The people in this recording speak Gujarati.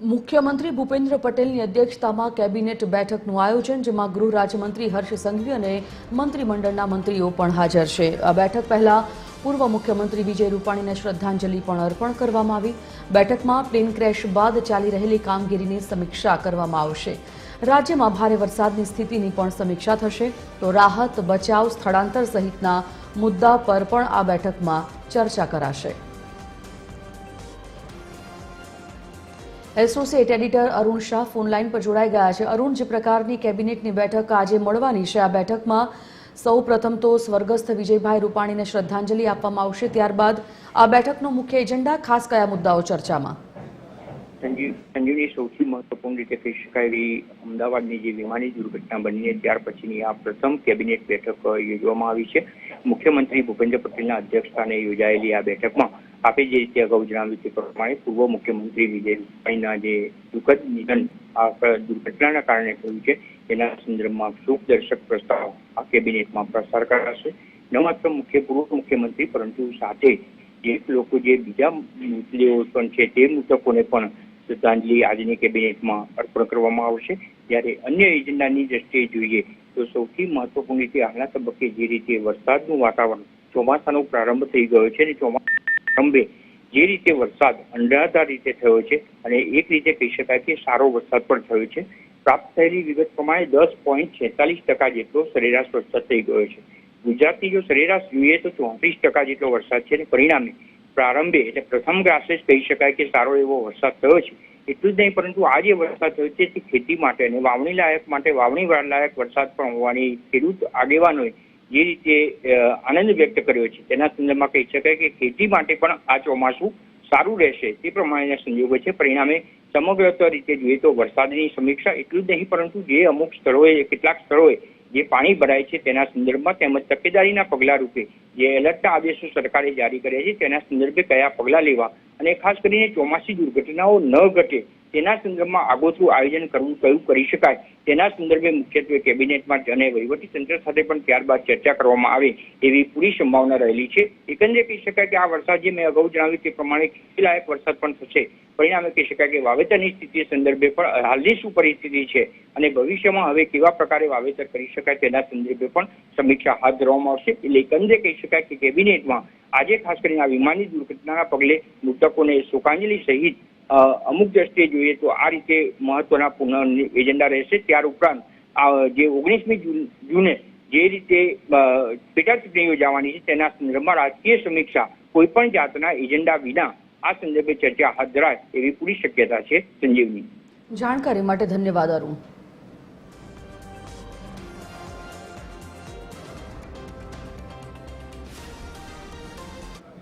મુખ્યમંત્રી ભૂપેન્દ્ર પટેલની અધ્યક્ષતામાં કેબિનેટ બેઠકનું આયોજન, જેમાં ગૃહ રાજ્યમંત્રી હર્ષ સંઘવી અને મંત્રીમંડળના મંત્રીઓ પણ હાજર છે. આ બેઠક પહેલા પૂર્વ મુખ્યમંત્રી વિજય રૂપાણીને શ્રદ્ધાંજલિ પણ અર્પણ કરવામાં આવી. બેઠકમાં પ્લેન ક્રેશ બાદ ચાલી રહેલી કામગીરીની સમીક્ષા કરવામાં આવશે. રાજ્યમાં ભારે વરસાદની સ્થિતિની પણ સમીક્ષા થશે. તો રાહત, બચાવ, સ્થળાંતર સહિતના મુદ્દા પર પણ આ બેઠકમાં ચર્ચા કરાશે. Associate editor Arun Shah phone line પર જોડાઈ ગયા છે. અરુણ, જે પ્રકારની કેબિનેટની બેઠક આજે મળવાની છે, આ બેઠકમાં સૌ પ્રથમ તો સ્વર્ગસ્થ વિજયભાઈ રૂપાણીને શ્રદ્ધાંજલિ આપવામાં આવશે. ત્યારબાદ આ બેઠકનો મુખ્ય એજન્ડા ખાસ કયા મુદ્દાઓ ચર્ચામાં? સંજીવ સંજીવની સૌથી મહત્વપૂર્ણ રીતે કહી શકાય એવી અમદાવાદની જે વિમાની દુર્ઘટના બની છે, ત્યાર પછીની આ પ્રથમ કેબિનેટ બેઠક યોજવામાં આવી છે. મુખ્યમંત્રી ભૂપેન્દ્ર પટેલના અધ્યક્ષસ્થાને યોજાયેલી આ બેઠકમાં આપે જે રીતે અગાઉ જણાવ્યું તે પ્રમાણે પૂર્વ મુખ્યમંત્રી વિજય રૂપાણીના જે દુઃખદ નિધન, આ દુર્ઘટનાના કારણે થયું છે તેના સંદર્ભમાં શોક દર્શક પ્રસ્તાવ આ કેબિનેટમાં પ્રસાર કરાશે. ન માત્ર મુખ્ય, પૂર્વ મુખ્યમંત્રી, પરંતુ સાથે જે લોકો જે બીજા મૃતદેહો પણ છે, તે મૃતકોને પણ શ્રદ્ધાંજલિ આજની કેબિનેટમાં અર્પણ કરવામાં આવશે. જ્યારે અન્ય એજન્ડાની દ્રષ્ટિએ જોઈએ, તો સૌથી મહત્વપૂર્ણ રીતે હાલના તબક્કે જે રીતે વરસાદનું વાતાવરણ ચોમાસાનો પ્રારંભ થઈ ગયો છે અને ચોમાસા પ્રારંભે જે રીતે વરસાદ અંડાધાર રીતે થયો છે અને એક રીતે કહી શકાય કે સારો વરસાદ પણ થયો છે, પ્રાપ્ત થયેલી વિગત પ્રમાણે દસ પોઈન્ટ છેતાલીસ ટકા જેટલો સરેરાશ વરસાદ થઈ ગયો છે. ગુજરાતની જો સરેરાશ જોઈએ તો ચોત્રીસ ટકા જેટલો વરસાદ છે અને પરિણામે પ્રારંભે એટલે પ્રથમ ગ્રાસે જ કહી શકાય કે સારો એવો વરસાદ થયો છે. એટલું જ નહીં, પરંતુ આ જે વરસાદ થયો છે તે ખેતી માટે અને વાવણી લાયક માટે વાવણી લાયક વરસાદ પણ હોવાની ખેડૂત આગેવાનોએ જે રીતે આનંદ વ્યક્ત કર્યો છે, તેના સંદર્ભમાં કહી શકાય કે ખેતી માટે પણ આ ચોમાસું સારું રહેશે. તે પ્રમાણેના સંજોગો છે. પરિણામે સમગ્ર રીતે જોઈએ તો વરસાદની સમીક્ષા એટલું જ નહીં, પરંતુ જે અમુક સ્થળોએ, કેટલાક સ્થળોએ જે પાણી ભરાય છે, તેના સંદર્ભમાં તેમજ તકેદારીના પગલાં રૂપે જે એલર્ટના આદેશો સરકારે જારી કર્યા છે, તેના સંદર્ભે કયા પગલાં લેવા અને ખાસ કરીને ચોમાસી દુર્ઘટનાઓ ન ઘટે તેના સંદર્ભમાં આગોતરું આયોજન કરવું, કયું કરી શકાય? તેના સંદર્ભે મુખ્યત્વે કેબિનેટમાં અને તંત્ર સાથે પણ ત્યારબાદ ચર્ચા કરવામાં આવે એવી પૂરી સંભાવના રહેલી છે. એકંદરે કહી શકાય કે આ વરસાદ જે મેં અગાઉ જણાવ્યું તે પ્રમાણે ખેતીલાયક વરસાદ પણ થશે. પરિણામે કહી શકાય કે વાવેતરની સ્થિતિ સંદર્ભે પણ હાલની શું પરિસ્થિતિ છે અને ભવિષ્યમાં હવે કેવા પ્રકારે વાવેતર કરી શકાય તેના સંદર્ભે પણ સમીક્ષા હાથ ધરવામાં આવશે. એટલે એકંદરે કહી શકાય કે કેબિનેટમાં આજે ખાસ કરીને આ વિમાની દુર્ઘટનાના પગલે મૃતકોને શોકાંજલિ સહિત અમુક દ્રષ્ટિએ જોઈએ તો આ રીતે મહત્વના પૂર્ણ એજન્ડા રહેશે. ત્યાર ઉપરાંત જે ઓગણીસમી જૂને જે રીતે પેટા ચૂંટણી યોજાવાની છે તેના સંદર્ભમાં રાજકીય સમીક્ષા કોઈ પણ જાતના એજન્ડા વિના આ સંદર્ભે ચર્ચા હાથ ધરાય એવી પૂરી શક્યતા છે સંજીવની. જાણકારી માટે ધન્યવાદ અરુણ.